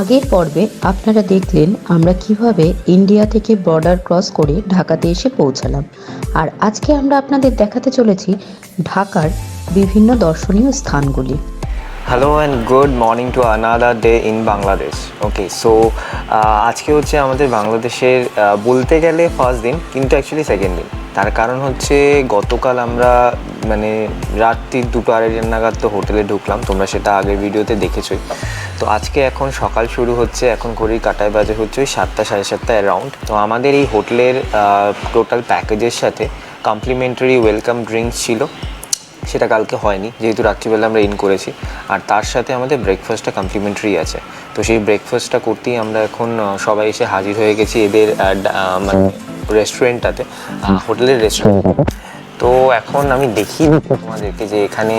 আগের পর্বে আপনারা দেখলেন আমরা কীভাবে ইন্ডিয়া থেকে বর্ডার ক্রস করে ঢাকাতে এসে পৌঁছালাম। আর আজকে আমরা আপনাদের দেখাতে চলেছি ঢাকার বিভিন্ন দর্শনীয় স্থানগুলি। Hello and good morning to another day in Bangladesh okay so আজকে হচ্ছে আমাদের বাংলাদেশের আহ, বলতে গেলে ফার্স্ট দিন কিন্তু অ্যাকচুয়ালি সেকেন্ড দিন। তার কারণ হচ্ছে গতকাল আমরা মানে রাত্রি দুটো আড়াই নাগাদ তো হোটেলে ঢুকলাম তোমরা সেটা আগের ভিডিওতে দেখেছোই। তো আজকে এখন সকাল শুরু হচ্ছে এখন ঘড়ির কাটায় বাজে হচ্ছে ওই সাতটা সাড়ে সাতটা অ্যারাউন্ড তো আমাদের এই হোটেলের টোটাল প্যাকেজের সাথে কমপ্লিমেন্টারি ওয়েলকাম ড্রিঙ্কস ছিল। সেটা কালকে হয়নি যেহেতু রাত্রিবেলা আমরা ইন করেছি। আর তার সাথে আমাদের ব্রেকফাস্টটা কমপ্লিমেন্টারি আছে। তো সেই ব্রেকফাস্টটা করতেই আমরা এখন সবাই এসে হাজির হয়ে গেছি এদের মানে রেস্টুরেন্টটাতে হোটেলের রেস্টুরেন্ট তো এখন আমি দেখিয়ে দিচ্ছি তোমাদেরকে যে এখানে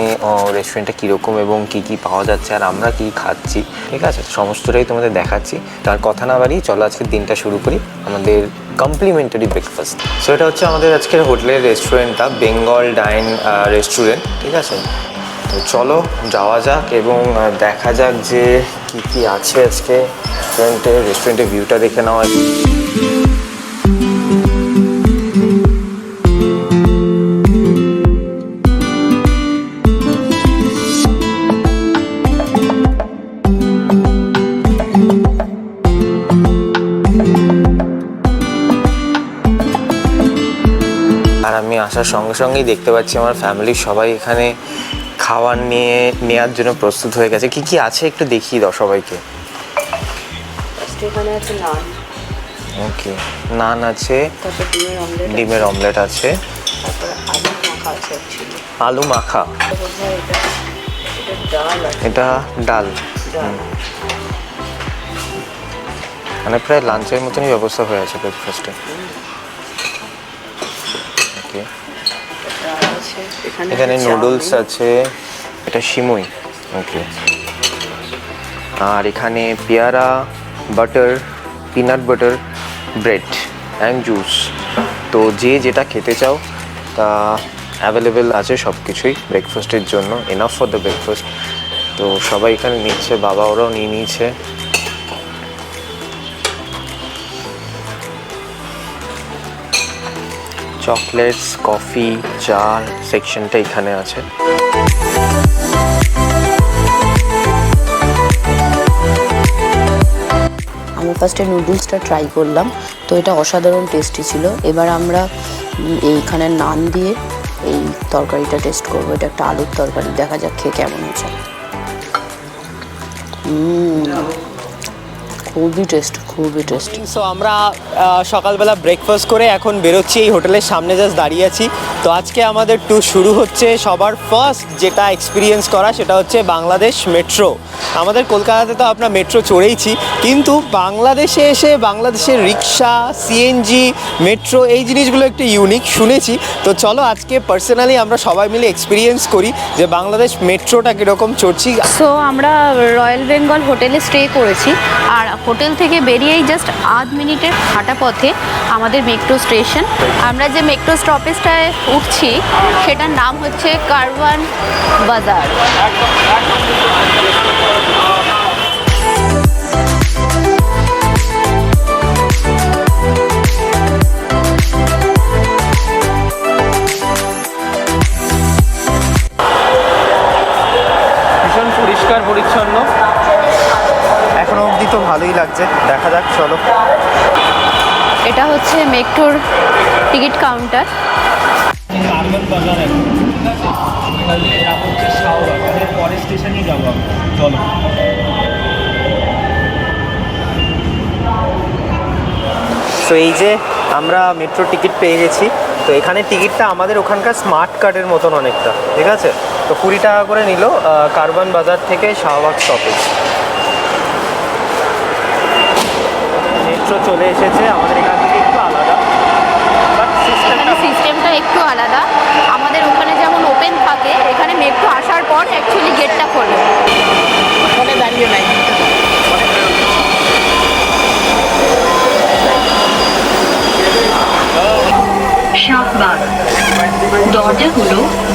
রেস্টুরেন্টটা কীরকম এবং কি কি পাওয়া যাচ্ছে আর আমরা কি খাচ্ছি। ঠিক আছে? সমস্তটাই তোমাদের দেখাচ্ছি। তার কথা না বাড়িয়ে চলো আজকের দিনটা শুরু করি। আমাদের কমপ্লিমেন্টারি ব্রেকফাস্ট সো এটা হচ্ছে আমাদের আজকের হোটেলের রেস্টুরেন্টটা বেঙ্গল ডাইন রেস্টুরেন্ট ঠিক আছে? তো চলো, যাওয়া যাক এবং দেখা যাক যে কী কী আছে আজকে রেস্টুরেন্টে রেস্টুরেন্টের ভিউটা দেখে নেওয়া আসার সঙ্গে সঙ্গেই দেখতে পাচ্ছি আমার ফ্যামিলির সবাই এখানে খাবার নিয়ে নেওয়ার জন্য প্রস্তুত হয়ে গেছে। কি কি আছে একটু দেখিয়ে দাও সবাইকে। এখানে আছে নান। ওকে নান আছে ডিমের অমলেট আছে। আলু মাখা এটা ডাল মানে প্রায় লাঞ্চের মতনই ব্যবস্থা হয়ে আছে ব্রেকফাস্টে ওকে ডাল আছে এখানে নুডলস আছে এটা সিমুই ওকে আর এখানে পেয়ারা butter peanut butter bread and juice তো যে যেটা খেতে চাও তা অ্যাভেলেবেল আছে সব কিছুই ব্রেকফাস্টের জন্য। এনাফ ফর দ্য ব্রেকফাস্ট তো সবাই এখানে নিচ্ছে বাবা ওরাও নিয়ে নিয়েছে। চকলেটস কফি চা সেকশনটা এখানে আছে। আমি ফার্স্টে নুডলসটা ট্রাই করলাম, তো এটা অসাধারণ টেস্টি ছিল। এবার আমরা এইখানে নান দিয়ে এই তরকারিটা টেস্ট করব। এটা একটা আলুর তরকারি, দেখা যাক খেয়ে কেমন হয়েছে। খুবই টেস্ট খুবই টেস্টি সো আমরা সকালবেলা ব্রেকফাস্ট করে এখন বেরোচ্ছি এই হোটেলের সামনে জাস্ট দাঁড়িয়ে আছি। তো আজকে আমাদের ট্যুর শুরু হচ্ছে সবার ফার্স্ট যেটা এক্সপিরিয়েন্স করা সেটা হচ্ছে বাংলাদেশ মেট্রো আমাদের কলকাতাতে তো আপনার মেট্রো চড়েইছি কিন্তু বাংলাদেশে এসে বাংলাদেশের রিক্সা সিএনজি মেট্রো এই জিনিসগুলো একটু ইউনিক শুনেছি। তো চলো আজকে পার্সোনালি আমরা সবাই মিলে এক্সপিরিয়েন্স করি যে বাংলাদেশ মেট্রোটা কীরকম চড়ছি। সো আমরা রয়্যাল বেঙ্গল হোটেলে স্টে করেছি আর হোটেল থেকে বেরিয়েই জাস্ট আধ মিনিটের হাঁটা পথে আমাদের মেট্রো স্টেশন আমরা যে মেট্রো স্টপেজটায় উঠছি, সেটার নাম হচ্ছে কারওয়ান বাজার। পরিষ্কার, পরিচ্ছন্ন। তো ভালোই লাগছে। দেখা যাক চলো। এটা হচ্ছে মেট্রোর টিকিট কাউন্টার। পরের যাব চলো। তো এই যে আমরা মেট্রো টিকিট পেয়ে গেছি। তো এখানে টিকিটটা আমাদের ওখানকার স্মার্ট কার্ডের মতন অনেকটা। ঠিক আছে? তো কুড়ি টাকা করে নিল কার্বন বাজার থেকে শাহবাগ স্টপেজ মেট্রো চলে এসেছে আমাদের এখান থেকে একটু আলাদা। বাট সিস্টেমটা এখানে সিস্টেমটা একটু আলাদা। আমাদের ওখানে যেমন ওপেন থাকে এখানে মেট্রো আসার পর অ্যাকচুয়ালি গেটটা খোলে। ওখানে দাঁড়িয়ে নাই।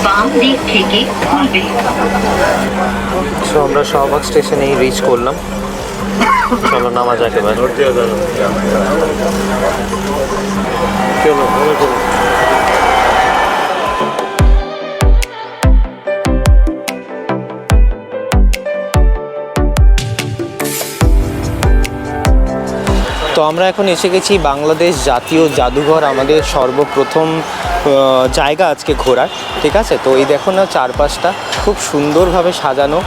বাম দিক থেকে খুলবে। সো আমরা শাহবাগ স্টেশনেই রিচ করলাম। চলো নামা যাক এবার তো আমরা এখন এসে গেছি বাংলাদেশ জাতীয় জাদুঘর, আমাদের সর্বপ্রথম জায়গা আজকে ঘোরার, ঠিক আছে? তো এই দেখো না চারপাশটা খুব সুন্দরভাবে সাজানো।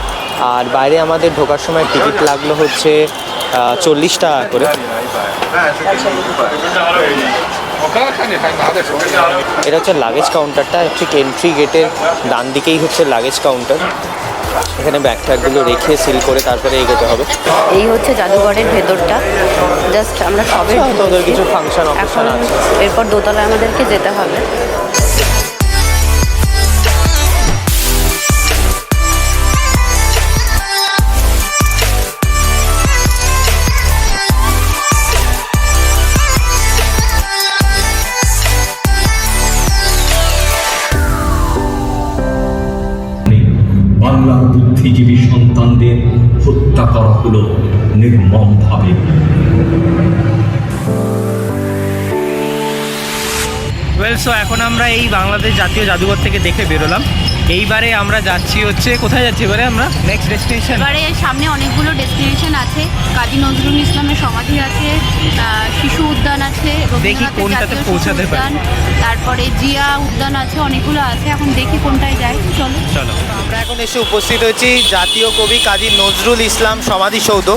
আর বাইরে আমাদের ঢোকার সময় টিকিট লাগল হচ্ছে চল্লিশ টাকা করে। এটা হচ্ছে লাগেজ কাউন্টারটা ঠিক এন্ট্রি গেটের ডান দিকেই হচ্ছে লাগেজ কাউন্টার এখানে ব্যাগ ট্যাগগুলো রেখে সিল করে তারপরে এগোতে হবে। এই হচ্ছে জাদুঘরের ভেতরটা। জাস্ট আমরা সবে আচ্ছা, কিছু ফাংশন এখন এরপর দোতলায় আমাদেরকে যেতে হবে। বুদ্ধিজীবী সন্তানদের হত্যা করা হলো নির্মমভাবে। ওয়েল সো এখন আমরা এই বাংলাদেশ জাতীয় জাদুঘর থেকে দেখে বেরোলাম। এইবারে আমরা যাচ্ছি হচ্ছে কোথায় যাচ্ছি এবারে আমরা? নেক্সট ডেস্টিনেশন এবারে সামনে অনেকগুলো ডেস্টিনেশন আছে। কাজী নজরুল ইসলামের সমাধি আছে শিশু উদ্যান আছে রবীন্দ্রনাথের কোনটাতে পৌঁছাতে পারি। তারপরে জিয়া উদ্যান আছে অনেকগুলো আছে। এখন দেখি কোনটায় যাই চলো। চলো। আমরা এখন এসে উপস্থিত হয়েছি জাতীয় কবি কাজী নজরুল ইসলাম সমাধিসৌধ।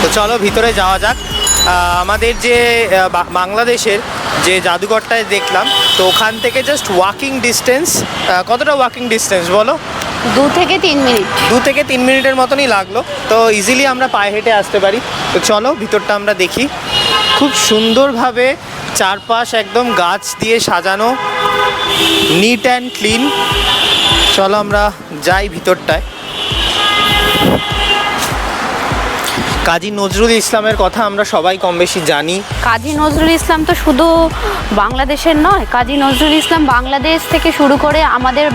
তো চলো ভিতরে যাওয়া যাক। আমাদের যে বাংলাদেশের যে জাদুঘরটায় দেখলাম তো ওখান থেকে জাস্ট ওয়াকিং ডিস্টেন্স কতটা ওয়াকিং ডিস্টেন্স বলো? দু থেকে তিন মিনিট। দু থেকে তিন মিনিটের মতনই লাগল তো ইজিলি আমরা পায়ে হেঁটে আসতে পারি। তো চলো ভিতরটা আমরা দেখি। খুব সুন্দরভাবে চারপাশ একদম গাছ দিয়ে সাজানো নিট অ্যান্ড ক্লিন চলো আমরা যাই ভিতরটায়। কাজী নজরুল ইসলামের কথা আমরা সবাই কম বেশি জানি। কাজী নজরুল ইসলাম তো শুধু বাংলাদেশের নয় কাজী নজরুল ইসলাম বাংলাদেশ থেকে শুরু করে আমাদের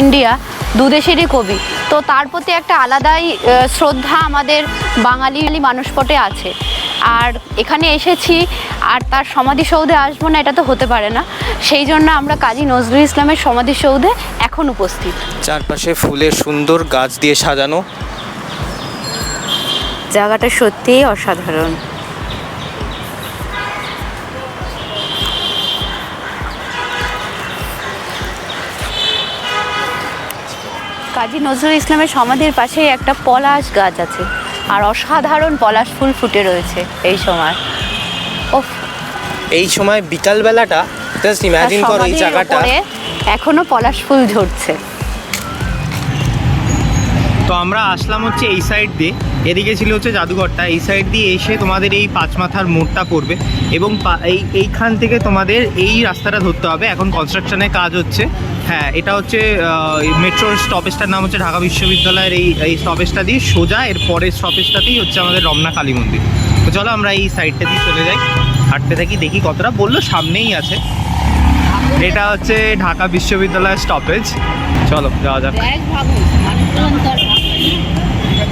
ইন্ডিয়া দুদেশেরই কবি। তো তার প্রতি একটা আলাদাই শ্রদ্ধা আমাদের বাঙালি মানুষপটে আছে। আর এখানে এসেছি আর তার সমাধিসৌধে আসব না এটা তো হতে পারে না। সেই জন্য আমরা কাজী নজরুল ইসলামের সমাধিসৌধে এখন উপস্থিত। চারপাশে ফুলের সুন্দর গাছ দিয়ে সাজানো। জায়গাটা সত্যিই অসাধারণ। কাজী নজরুল ইসলামের সমাধির পাশেই একটা পলাশ গাছ আছে আর অসাধারণ পলাশ ফুল ফুটে রয়েছে এই সময়। ওফ। এই সময় বিকালবেলাটা জাস্ট ইমাজিন করো এই জায়গাটা। এখনও পলাশ ফুল ঝরছে। তো আমরা আসলাম হচ্ছে এই সাইড দিয়ে। এদিকে ছিল হচ্ছে জাদুঘরটা। এই সাইড দিয়ে এসে তোমাদের এই পাঁচ মাথার মোড়টা পড়বে এবং এই, এইখান থেকে তোমাদের এই রাস্তাটা ধরতে হবে। এখন কনস্ট্রাকশনের কাজ হচ্ছে। হ্যাঁ এটা হচ্ছে মেট্রোর স্টপেজটার নাম হচ্ছে ঢাকা বিশ্ববিদ্যালয়ের এই এই স্টপেজটা দিয়ে সোজা। এর পরের স্টপেজটাতেই হচ্ছে আমাদের রমনা কালী মন্দির। তো চলো আমরা এই সাইডটা দিয়ে চলে যাই। হাঁটতে থাকি, দেখি কতটা। বলল সামনেই আছে। এটা হচ্ছে ঢাকা বিশ্ববিদ্যালয়ের স্টপেজ চলো, যাওয়া যাক।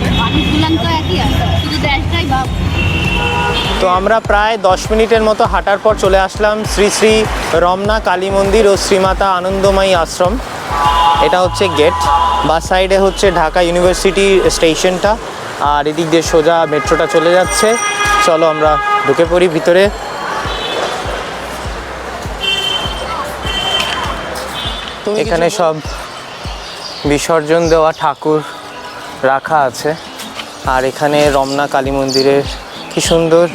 তো আর মানুষ তো একই আছে শুধু দেশটাই ভাব তো আমরা প্রায় দশ মিনিটের মতো হাঁটার পর চলে আসলাম শ্রী শ্রী রমনা কালী মন্দির ও শ্রীমাতা আনন্দময়ী আশ্রম। এটা হচ্ছে গেট বা সাইডে হচ্ছে ঢাকা ইউনিভার্সিটি স্টেশনটা আর এদিক দিয়ে সোজা মেট্রোটা চলে যাচ্ছে। চলো আমরা ঢুকে পড়ি ভিতরে। এখানে সব বিসর্জন দেওয়া ঠাকুর। রাখা আছে। আর এখানে রমনা কালী মন্দিরের কি সুন্দর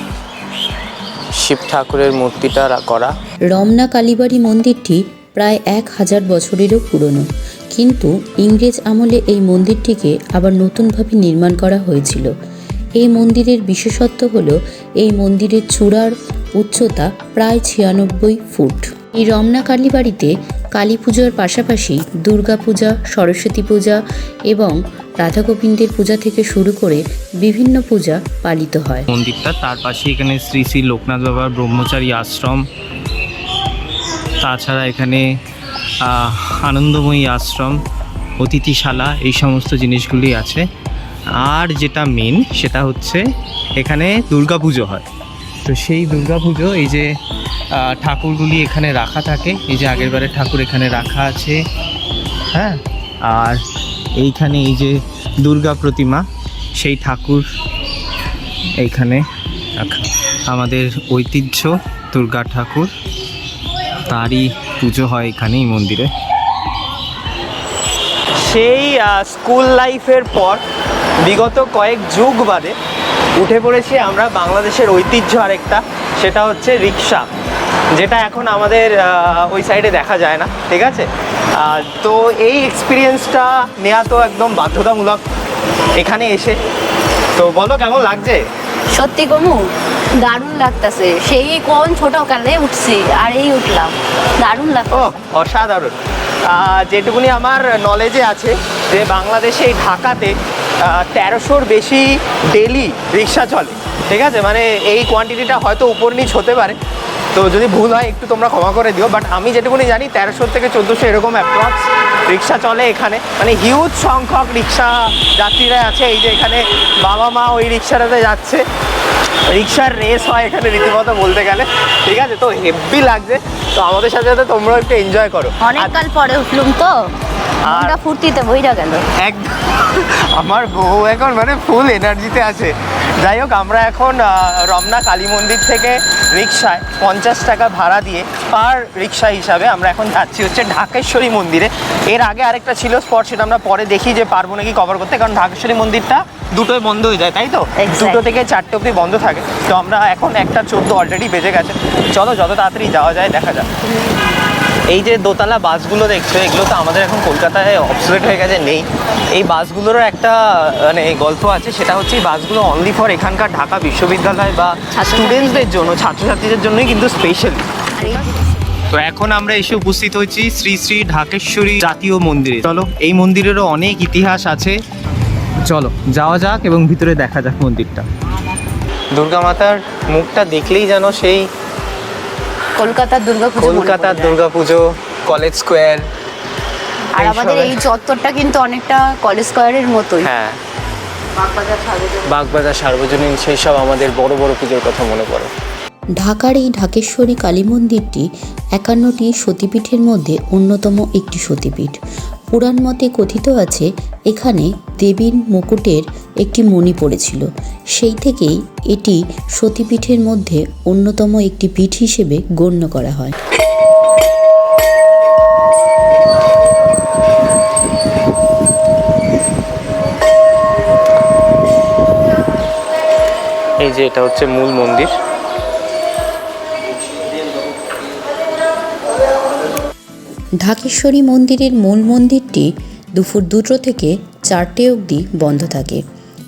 শিব ঠাকুরের মূর্তিটা করা। রমনা কালীবাড়ি মন্দিরটি প্রায় এক হাজার বছরেরও পুরনো। কিন্তু ইংরেজ আমলে এই মন্দিরটিকে আবার নতুনভাবে নির্মাণ করা হয়েছিল। এই মন্দিরের বিশেষত্ব হল, এই মন্দিরের চূড়ার উচ্চতা প্রায় ছিয়ানব্বই ফুট। এই রমনা কালীবাড়িতে কালী পুজোর পাশাপাশি দুর্গা পূজা, সরস্বতী পূজা এবং রাধা গোবিন্দের পূজা থেকে শুরু করে বিভিন্ন পূজা পালিত হয়। মন্দিরটা, তার পাশে এখানে শ্রী শ্রী লোকনাথ বাবার ব্রহ্মচারী আশ্রম। তাছাড়া এখানে আনন্দময়ী আশ্রম, অতিথিশালা, এই সমস্ত জিনিসগুলি আছে। আর যেটা মেন সেটা হচ্ছে এখানে দুর্গা পুজো হয়। তো সেই দুর্গা পুজো এই যে ঠাকুরগুলি এখানে রাখা থাকে, এই যে আগের বারে ঠাকুর এখানে রাখা আছে হ্যাঁ? আর এইখানে এই যে দুর্গা প্রতিমা, সেই ঠাকুর এইখানে আমাদের ঐতিহ্য দুর্গা ঠাকুর, তারই পুজো হয় এখানে এই মন্দিরে। সেই স্কুল লাইফের পর বিগত কয়েক যুগ বাদে উঠে পড়েছি আমরা বাংলাদেশের ঐতিহ্য আরেকটা, সেটা হচ্ছে রিক্সা যেটা এখন আমাদের ওই সাইডে দেখা যায় না, ঠিক আছে? তো এই এক্সপিরিয়েন্সটা নেওয়া তো একদম বাধ্যতামূলক। এখানে এসে। তো বলো কেমন লাগছে? সত্যি কমু দারুণ লাগতেছে। সেই কোন ছোটকালে উঠছি আর এই উঠলাম। দারুণ ও অসাধারণ। যেটুকুনি আমার নলেজে আছে যে বাংলাদেশে এই ঢাকাতে তেরোশোর বেশি ডেলি রিক্সা চলে। ঠিক আছে? মানে এই কোয়ান্টিটিটা হয়তো উপর নিচ হতে পারে। তো যদি ভুল হয় একটু তোমরা ক্ষমা করে দিও বাট আমি যেটুকুনি জানি তেরোশো থেকে চোদ্দোশো এরকম অ্যাপ্রক্স রিক্সা চলে এখানে। মানে হিউজ সংখ্যক রিক্সা যাত্রীরা আছে এই যে এখানে বাবা মা ওই রিক্সাটাতে যাচ্ছে। রিক্সার রেস হয় এখানে রীতিমতো বলতে গেলে। ঠিক আছে তো হেভি লাগছে। তো আমাদের সাথে সাথে তোমরাও একটু এনজয় করো। অনেক আর কাল পরে উঠলুম তো। মনটা ফুর্তিতে বইরা গেল। এক আমার বউ এখন মানে ফুল এনার্জিতে আছে। যাই হোক আমরা এখন রমনা কালী মন্দির থেকে রিক্সায় পঞ্চাশ টাকা ভাড়া দিয়ে পার রিক্সা হিসাবে আমরা এখন যাচ্ছি হচ্ছে ঢাকেশ্বরী মন্দিরে। এর আগে আরেকটা ছিল স্পট সেটা আমরা পরে দেখি যে পারব নাকি কভার করতে কারণ ঢাকেশ্বরী মন্দিরটা দুটোই বন্ধ হয়ে যায় তাই তো. দুটো থেকে চারটে অবধি বন্ধ থাকে। তো আমরা এখন একটা চোদ্দ অলরেডি বেজে গেছে। চলো যত তাড়াতাড়ি যাওয়া যায় দেখা যাক। এই যে দোতলা বাসগুলো দেখছ এগুলো তো আমাদের এখন কলকাতায় অবসলেট হয়ে গেছে নেই। এই বাসগুলোরও একটা মানে গল্প আছে সেটা হচ্ছে এই বাসগুলো অনলি ফর এখানকার ঢাকা বিশ্ববিদ্যালয় বা স্টুডেন্টসদের জন্য ছাত্রছাত্রীদের জন্যই কিন্তু স্পেশালি তো এখন আমরা এসে উপস্থিত হয়েছি শ্রী শ্রী ঢাকেশ্বরী জাতীয় মন্দিরে। চলো এই মন্দিরেরও অনেক ইতিহাস আছে। চলো যাওয়া যাক এবং ভিতরে দেখা যাক মন্দিরটা। দুর্গা মাতার মুখটা দেখলেই যেন সেই কলকাতার দুর্গা পুজো কলকাতার দুর্গাপুজো কলেজ স্কোয়ার আর আমাদের এই চত্বরটা কিন্তু অনেকটা কলেজ স্কোয়ারের মতোই। হ্যাঁ। বাগবাজার সার্বজনীন সেই সব আমাদের বড় বড় পুজোর কথা মনে পড়ে। ঢাকার এই ঢাকেশ্বরী কালী মন্দিরটি একান্নটি সতীপীঠের মধ্যে অন্যতম একটি সতীপীঠ। পুরাণ মতে কথিত আছে, এখানে দেবীর মুকুটের একটি মণি পড়েছিল। সেই থেকেই এটি সতীপীঠের মধ্যে অন্যতম একটি পীঠ হিসেবে গণ্য করা হয়। এই যে এটা হচ্ছে মূল মন্দির। ঢাকেশ্বরী মন্দিরের মূল মন্দিরটি দুপুর দুটো থেকে চারটে অবধি বন্ধ থাকে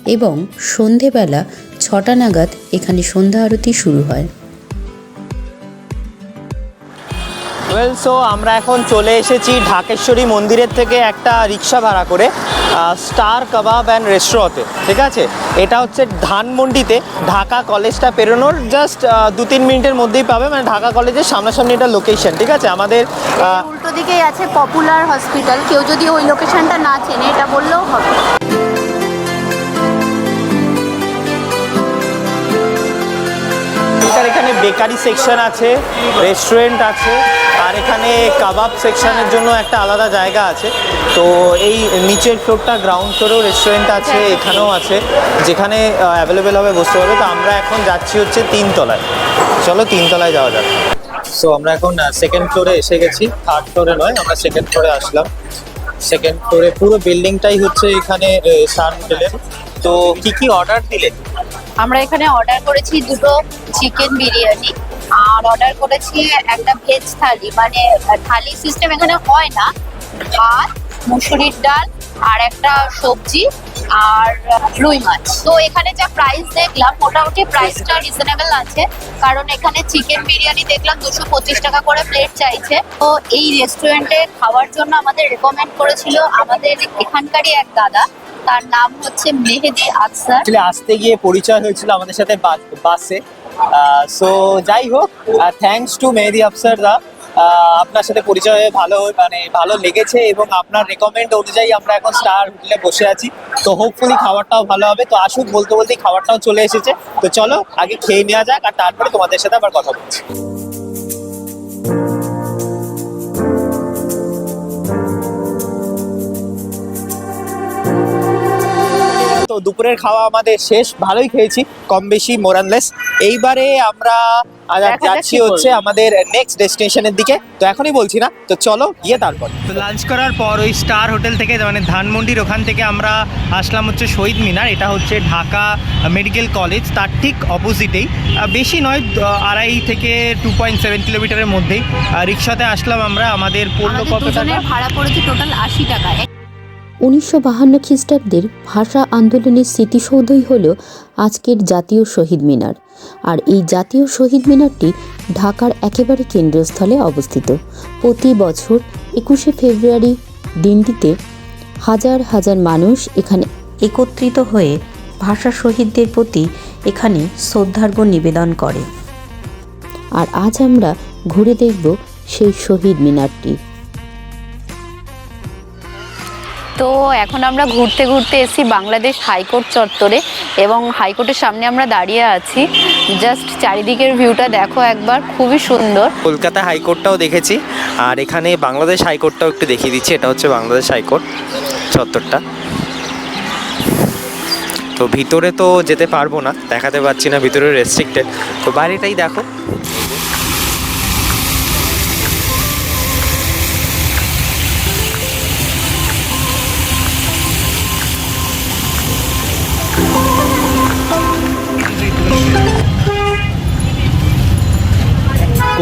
এবং সন্ধেবেলা ছটা নাগাদ এখানে সন্ধ্যা আরতি শুরু হয়। ওয়েল সো আমরা এখন চলে এসেছি ঢাকেশ্বরী মন্দিরের থেকে একটা রিক্সা ভাড়া করে। স্টার কাবাব অ্যান্ড রেস্টুরেন্টে ঠিক আছে? এটা হচ্ছে ধানমন্ডিতে ঢাকা কলেজটা পেরোনোর জাস্ট দু তিন মিনিটের মধ্যেই পাবে মানে ঢাকা কলেজের সামনাসামনি এটা লোকেশন ঠিক আছে? আমাদের উল্টো দিকেই আছে পপুলার হসপিটাল কেউ যদি ওই লোকেশনটা না চেনে এটা বললেও হবে। এখানে বেকারি সেকশন আছে রেস্টুরেন্ট আছে। আর এখানে কাবাব সেকশনের জন্য একটা আলাদা জায়গা আছে। তো এই নিচের ফ্লোরটা গ্রাউন্ড ফ্লোরেও রেস্টুরেন্ট আছে এখানেও আছে যেখানে অ্যাভেলেবেল হবে বসতে পারবে। তো আমরা এখন যাচ্ছি হচ্ছে তিনতলায়। চলো তিনতলায় যাওয়া যাক। সো আমরা এখন সেকেন্ড ফ্লোরে এসে গেছি। থার্ড ফ্লোরে নয় আমরা সেকেন্ড ফ্লোরে আসলাম। সেকেন্ড ফ্লোরে পুরো বিল্ডিংটাই হচ্ছে এখানে স্টার হোটেলের। তো কি কি অর্ডার দিলেন আমরা এখানে অর্ডার করেছি দুটো চিকেন বিরিয়ানি। আর অর্ডার করেছি একটা ভেজ থালি। মানে থালি সিস্টেম এখানে হয় না। ভাত, মুসুরির ডাল আর একটা সবজি আর রুই মাছ। তো এখানে যা প্রাইস দেখলাম, মোটামুটি প্রাইসটা রিজনেবল আছে। কারণ এখানে চিকেন বিরিয়ানি দেখলাম দুশো পঁচিশ টাকা করে প্লেট চাইছে। তো এই রেস্টুরেন্টে খাওয়ার জন্য আমাদের রেকমেন্ড করেছিল আমাদের এখানকারই এক দাদা। তার নাম হচ্ছে মেহেদি অ্যাকচুয়ালি আসতে গিয়ে পরিচয় হয়েছিল আমাদের সাথে বাসে। সো যাই হোক থ্যাংকস টু মেহেদি আফসার দা। আপনার সাথে পরিচয় ভালো মানে ভালো লেগেছে এবং আপনার রেকমেন্ড অনুযায়ী আমরা এখন স্টার হোটেলে বসে আছি। তো হোপফুলি খাবারটাও ভালো হবে। তো আসুক, বলতে বলতেই খাবারটাও চলে এসেছে। তো চলো, আগে খেয়ে নেওয়া যাক আর তারপরে তোমাদের সাথে আবার কথা বলছি। তো দুপুরের খাওয়া আমাদের শেষ ভালোই খেয়েছি কম বেশি মোরানলেস এইবারে আমরা যাচ্ছি হচ্ছে আমাদের নেক্সট ডেস্টিনেশনের দিকে। তো এখনই বলছি না তো চলো গিয়ে তারপর। তো লাঞ্চ করার পর ওই স্টার হোটেল থেকে মানে ধানমন্ডির ওখান থেকে আমরা আসলাম হচ্ছে শহীদ মিনার। এটা হচ্ছে ঢাকা মেডিকেল কলেজ তার ঠিক অপোজিটেই। বেশি নয় আড়াই থেকে টু পয়েন্ট সেভেন কিলোমিটারের মধ্যেই। রিক্সাতে আসলাম আমরা আমাদের পড়ল কত টাকা? ভাড়া পড়েছে টোটাল আশি টাকা উনিশশো বাহান্ন খ্রিস্টাব্দের ভাষা আন্দোলনের স্মৃতিসৌধই হল আজকের জাতীয় শহীদ মিনার। আর এই জাতীয় শহীদ মিনারটি ঢাকার একেবারে কেন্দ্রস্থলে অবস্থিত। প্রতি বছর একুশে ফেব্রুয়ারি দিনটিতে হাজার হাজার মানুষ এখানে একত্রিত হয়ে ভাষা শহীদদের প্রতি এখানে শ্রদ্ধার্ঘ্য নিবেদন করে। আর আজ আমরা ঘুরে দেখব সেই শহীদ মিনারটি। তো এখন আমরা ঘুরতে ঘুরতে এসেছি বাংলাদেশ হাইকোর্ট চত্বরে এবং হাইকোর্টের সামনে আমরা দাঁড়িয়ে আছি। জাস্ট চারিদিকের ভিউটা দেখো একবার, খুবই সুন্দর। কলকাতা হাইকোর্টটাও দেখেছি, আর এখানে বাংলাদেশ হাইকোর্টটাও একটু দেখিয়ে দিচ্ছি, এটা হচ্ছে বাংলাদেশ হাইকোর্ট চত্বরটা। তো ভিতরে তো যেতে পারব না, দেখাতে পারছি না, ভিতরে রেস্ট্রিক্টেড তো বাইরেটাই দেখো।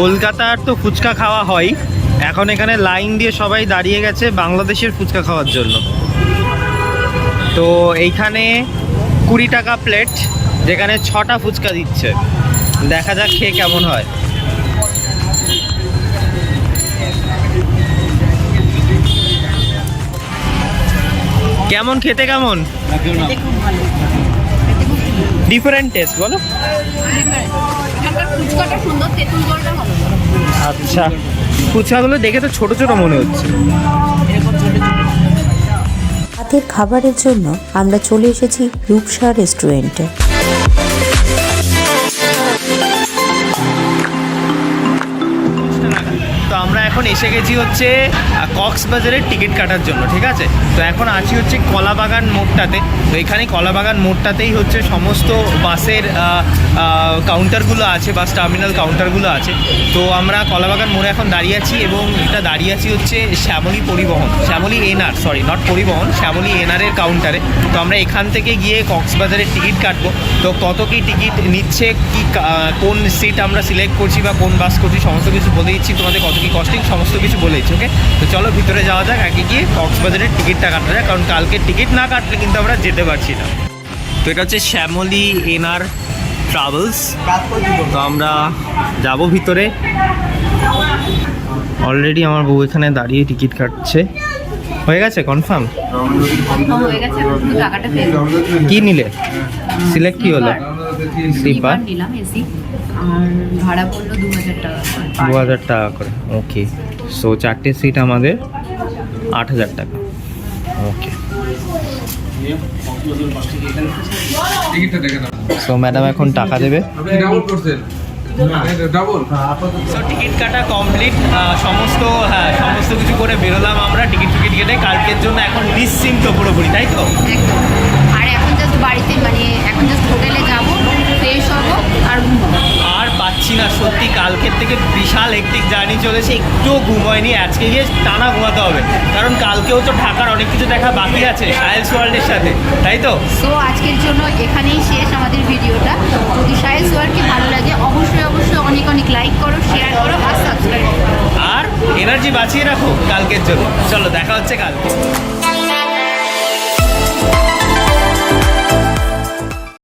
কলকাতার তো ফুচকা খাওয়া হয়। এখন এখানে লাইন দিয়ে সবাই দাঁড়িয়ে গেছে বাংলাদেশের ফুচকা খাওয়ার জন্য। তো এইখানে কুড়ি টাকা প্লেট যেখানে ছটা ফুচকা দিচ্ছে। দেখা যাক খেয়ে কেমন হয়। কেমন খেতে কেমন? ডিফারেন্ট টেস্ট বলো। ফুচকাটা সুন্দর তেঁতুল জলটা ভালো আচ্ছা ফুচকাগুলো দেখে তো ছোট ছোট মনে হচ্ছে। রাতের খাবারের জন্য আমরা চলে এসেছি রূপসা রেস্টুরেন্টে। এখন এসে গেছি হচ্ছে কক্সবাজারের টিকিট কাটার জন্য, ঠিক আছে? তো এখন আছি হচ্ছে কলাবাগান মোড়টাতে। তো এখানে কলাবাগান মোড়টাতেই হচ্ছে সমস্ত বাসের কাউন্টারগুলো আছে, বাস টার্মিনাল কাউন্টারগুলো আছে। তো আমরা কলাবাগান মোড়ে এখন দাঁড়িয়ে আছি এবং এটা দাঁড়িয়ে আছি হচ্ছে শ্যামলী পরিবহন, শ্যামলী এনআর সরি নট পরিবহন, শ্যামলী এনআরের কাউন্টারে তো আমরা এখান থেকে গিয়ে কক্সবাজারের টিকিট কাটবো। তো কত কি টিকিট নিচ্ছে, কি কোন সিট আমরা সিলেক্ট করছি বা কোন বাস করছি, সমস্ত কিছু বলে দিচ্ছি। তোমাদের কত কি কস্টিং সমস্ত কিছু বলে দিচ্ছি ওকে তো চলো ভিতরে যাওয়া যাক, আগে গিয়ে কক্সবাজারের টিকিটটা কাটা যাক, কারণ কালকে টিকিট না কাটলে কিন্তু আমরা যেতে পারছি না। তো এটা হচ্ছে শ্যামলী এনআর ট্রাভেলস। তো আমরা যাব ভিতরে। অলরেডি আমার বউ এখানে দাঁড়িয়ে টিকিট কাটছে। হয়ে গেছে? কনফার্ম কি নিলে? সিলেক্ট কি হলো? স্লিপার নিলাম এসি আর ভাড়া পড়ল দু হাজার টাকা। দু হাজার টাকা করে। ওকে সো চারটে সিট আমাদের আট হাজার টাকা। ওকে সো ম্যাডাম এখন টাকা দেবে। ডাবল করছেন। ডাবল সো টিকিট কাটা কমপ্লিট সমস্ত হ্যাঁ সমস্ত কিছু করে বেরোলাম আমরা। টিকিট টিকিট কেটে কালকের জন্য এখন নিশ্চিন্ত পুরোপুরি তাই তো? আর এখন জাস্ট বাড়িতে মানে এখন জাস্ট হোটেলে যাব। আর ঘুমাবো। আর পাচ্ছি না সত্যি কালকের থেকে বিশাল হেকটিক জার্নি চলেছে একটুও ঘুম হয়নি আজকে গিয়ে টানা ঘুমাতে হবে। কারণ কালকেও তো ঢাকার অনেক কিছু দেখা বাকি আছে সায়েন্স ওয়ার্ল্ডের সাথে তাই তো? সো আজকের জন্য এখানেই শেষ আমাদের ভিডিওটা। যদি সাহেব সোয়ারকে ভালো লাগে অবশ্যই অবশ্যই অনেক অনেক লাইক করো শেয়ার করো আর সাবস্ক্রাইব করো। আর এনার্জি বাঁচিয়ে রাখো কালকের জন্য। চলো দেখা হচ্ছে কালকে।